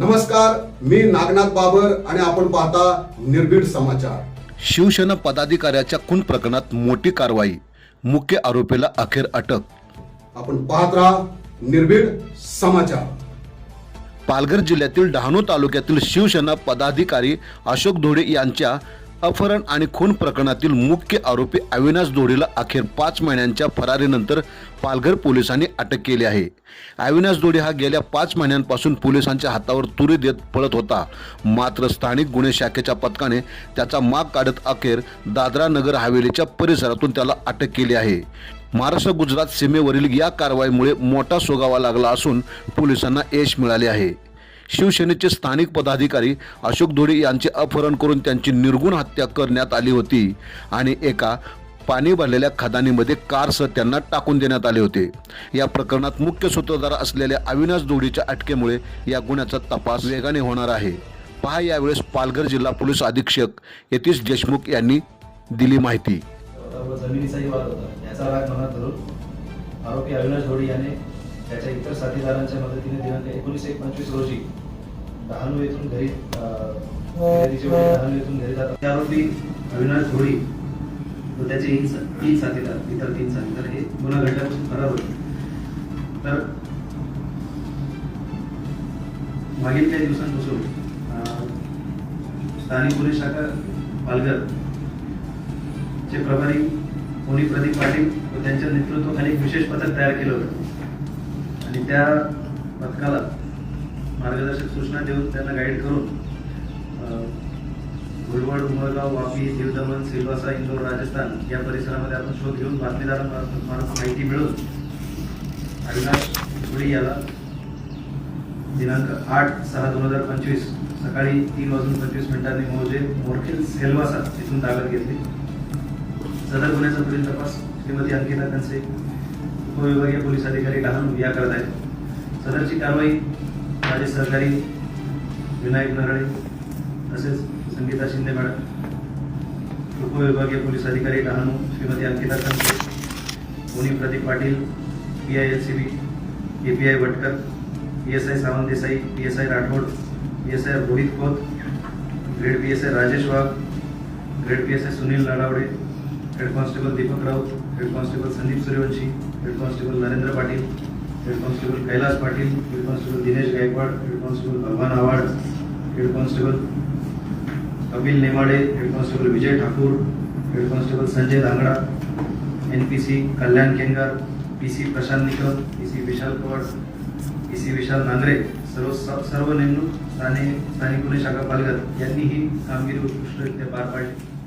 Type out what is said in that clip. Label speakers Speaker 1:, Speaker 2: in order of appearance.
Speaker 1: नमस्कार मी नागनाथ बाबर आणि आपण पाहता निर्भीड समाचार.
Speaker 2: शिवसेना पदाधिकाऱ्याच्या खून प्रकरणात मोठी कारवाई मुख्य आरोपीला अखेर अटक.
Speaker 1: आपण पाहत राहा निर्भीड समाचार.
Speaker 2: पालघर जिल्ह्यातील डहाणू तालुक्यातील शिवसेना पदाधिकारी अशोक धोडे यांच्या अपहरण आणि खून प्रकरणातील मुख्य आरोपी अविनाश दोडीला अखेर पाच महिन्यांच्या फरारीनंतर पालघर पोलिसांनी अटक केली आहे. अविनाश दोडी हा गेल्या पाच महिन्यांपासून पोलिसांच्या हातावर तुरी देत पळत होता. मात्र स्थानिक गुन्हे शाखेच्या पथकाने त्याचा माग काढत अखेर दादरा नगर हवेलीच्या परिसरातून त्याला अटक केली आहे. महाराष्ट्र गुजरात सीमेवरील या कारवाईमुळे मोठा सोगावा लागला असून पोलिसांना यश मिळाले आहे. शिवसेनेचे स्थानिक पदाधिकारी अशोक धोडे यांचे अपहरण करून त्यांची निर्गुण हत्या करण्यात आली होती आणि एका पाणी भरलेल्या खदानीमध्ये कारसह त्यांना टाकून देण्यात आले होते. या प्रकरणात मुख्य सूत्रधार असलेल्या अविनाश धोडीच्या अटकेमुळे या गुन्ह्याचा तपास वेगाने होणार आहे. पहा यावेळेस पालघर जिल्हा पोलीस अधीक्षक यतीश देशमुख यांनी दिली माहिती.
Speaker 3: आरोपी अविनाश धोडी याने त्याच्या इतर साथीदारांच्या मदतीने दिनांक एकोणीस एक पंचवीस रोजी डहाणू येथून घरी डहाणू येथून घरी जातात. आरोपी अविनाश धोडी व त्याचे तीन साथीदार इतर तीन साथीदार. हे गुन्हा घडल्यापासून फरार होते. तर मागील काही दिवसांपासून स्थानिक पोलीस शाखा पालघर चे प्रभारी कोणी प्रदीप पाटील व त्यांच्या नेतृत्वाखाली एक विशेष पथक तयार केलं होतं. आणि त्या पथकाला मार्गदर्शक सूचना देऊन त्यांना गाईड करून अं, घोलवड उमरगाव वापी दीवदमन सिल्वासा इंदोर राजस्थान या परिसरामध्ये आपण शोध घेऊन बातमीदारांमार्फत माहिती मिळवून अविनाश धुळे याला दिनांक आठ सहा दोन हजार पंचवीस सकाळी तीन वाजून पंचवीस मिनिटांनी मोजे मोरखेल सेल्वासा तिथून ताब्यात घेतली. सदर गुन्ह्याचा पुढील तपास श्रीमती अंकिता कंसे उपविभागीय पोलीस अधिकारी डहाणू या करत आहेत. सदरची कारवाई माझे सहकारी विनायक नरळे तसेच संगीता शिंदे मॅडम उपविभागीय पोलीस अधिकारी डहाणू श्रीमती अंकिता खंडे कोणी Pradeep Patil P I L C B A P I Bhatkar P S I Sawant Desai P S I Rathod P S I Rohit Khot grade P S I Rajesh Wagh grade P S I Sunil Nadawade head constable Deepak Raut head constable Sandeep Suryavanshi head constable Narendra Patil head constable Kailas Patil head constable Dinesh Gaikwad head constable Bhagwan Awad head constable Kapil Nemade head constable Vijay Thakur head constable Sanjay Dhangda N P C Kalyan Kengar P C Prashant Nikam P C Vishal Pawar P C Vishal Nangare सर्व सर्व नेमणूक स्थानिक स्थानिक गुन्हे शाखा पालघर यांनी ही कामगिरी उत्कृष्टरित्या पार पाडली.